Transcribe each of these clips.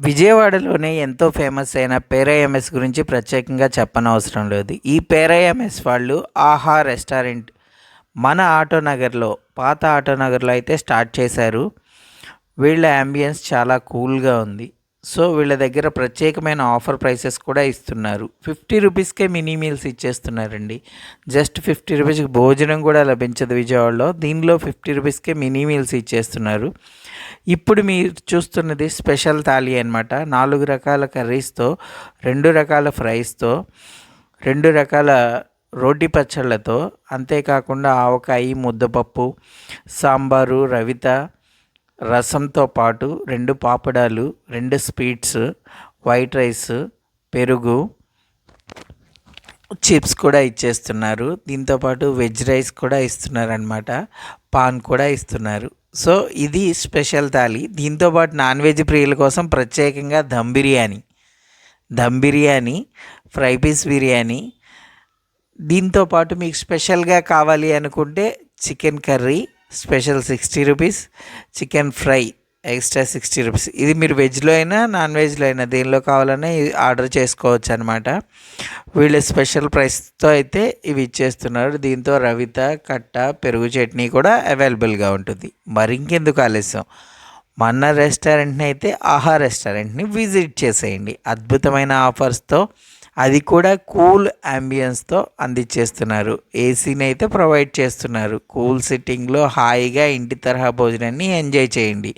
విజయవాడలోనే ఎంతో ఫేమస్ అయిన పేరయ్యమ్ఎస్ గురించి ప్రత్యేకంగా చెప్పనవసరం లేదు. ఈ పేరయ్యమ్ఎస్ వాళ్ళు ఆహా రెస్టారెంట్ మన ఆటో నగర్లో పాత ఆటో నగర్లో అయితే స్టార్ట్ చేశారు. వీళ్ళ అంబియన్స్ చాలా కూల్గా ఉంది. సో వీళ్ళ దగ్గర ప్రత్యేకమైన ఆఫర్ ప్రైసెస్ కూడా ఇస్తున్నారు. ఫిఫ్టీ రూపీస్కే మినీ మీల్స్ ఇచ్చేస్తున్నారండి. జస్ట్ ఫిఫ్టీ రూపీస్కి భోజనం కూడా లభించదు విజయవాడలో. దీనిలో ఫిఫ్టీ రూపీస్కే మినీ మీల్స్ ఇచ్చేస్తున్నారు. ఇప్పుడు మీరు చూస్తున్నది స్పెషల్ థాలీ అనమాట నాలుగు రకాల కర్రీస్తో రెండు రకాల ఫ్రైస్తో రెండు రకాల రోటి పచ్చళ్ళతో అంతేకాకుండా ఆవకాయ ముద్దపప్పు సాంబారు రవిత రసంతో పాటు రెండు పాపడాలు రెండు స్వీట్స్ వైట్ రైస్ పెరుగు చిప్స్ కూడా ఇచ్చేస్తున్నారు. దీంతోపాటు వెజ్ రైస్ కూడా ఇస్తున్నారు అనమాట పాన్ కూడా ఇస్తున్నారు. సో ఇది స్పెషల్ థాలి. దీంతోపాటు నాన్ వెజ్ ప్రియుల కోసం ప్రత్యేకంగా dum biryani. Dum biryani fry piece biryani. దీంతో పాటు మీకు స్పెషల్గా కావాలి అనుకుంటే chicken curry special sixty rupees chicken fry extra sixty rupees. ఇది మీరు వెజ్లో అయినా నాన్ వెజ్లో అయినా దేనిలో కావాలన్నా ఆర్డర్ చేసుకోవచ్చు అనమాట వీళ్ళు స్పెషల్ ప్రైస్తో అయితే ఇవి ఇచ్చేస్తున్నారు. దీంతో రవిత కట్ట పెరుగు చట్నీ కూడా అవైలబుల్గా ఉంటుంది. మరి ఇంకెందుకు ఆలస్యం? మన రెస్టారెంట్ని అయితే ఆహా రెస్టారెంట్ని విజిట్ చేసేయండి. అద్భుతమైన ఆఫర్స్తో అది కూడా కూల్ అంబియన్స్తో అందించేస్తున్నారు. ఏసీని అయితే ప్రొవైడ్ చేస్తున్నారు. కూల్ సిట్టింగ్లో హాయిగా ఇంటి తరహా భోజనాన్ని ఎంజాయ్ చేయండి.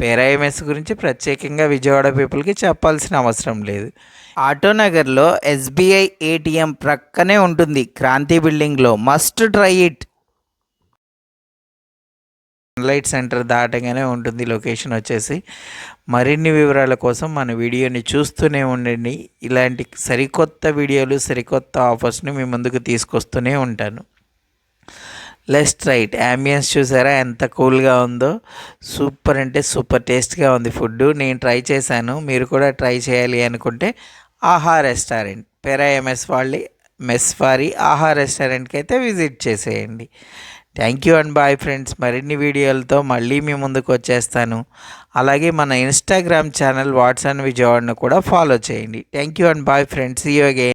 పేరాయమెస్ గురించి ప్రత్యేకంగా విజయవాడ పీపుల్కి చెప్పాల్సిన అవసరం లేదు. ఆటోనగర్లో ఎస్బీఐ ఏటీఎం ప్రక్కనే ఉంటుంది. క్రాంతి బిల్డింగ్లో must try it. Sunlight centre దాటగానే ఉంటుంది లొకేషన్ వచ్చేసి. మరిన్ని వివరాల కోసం మన వీడియోని చూస్తూనే ఉండండి. ఇలాంటి సరికొత్త వీడియోలు సరికొత్త ఆఫర్స్ని మీ ముందుకు తీసుకొస్తూనే ఉంటాను. లెస్ట్ రైట్ అంబియన్స్ చూసారా ఎంత కూల్గా ఉందో. సూపర్ అంటే సూపర్ టేస్ట్గా ఉంది ఫుడ్ నేను ట్రై చేశాను. మీరు కూడా ట్రై చేయాలి అనుకుంటే ఆహా రెస్టారెంట్ పెరా ఎంఎస్ వాళ్ళి మెస్ ఆహా రెస్టారెంట్కి అయితే విజిట్ చేసేయండి. Thank you and bye friends మరిన్ని వీడియోలతో మళ్ళీ మీ ముందుకు వచ్చేస్తాను. అలాగే మన ఇన్స్టాగ్రామ్ ఛానల్ వాట్సాన్ విజయవాడను కూడా ఫాలో చేయండి. Thank you and bye friends you again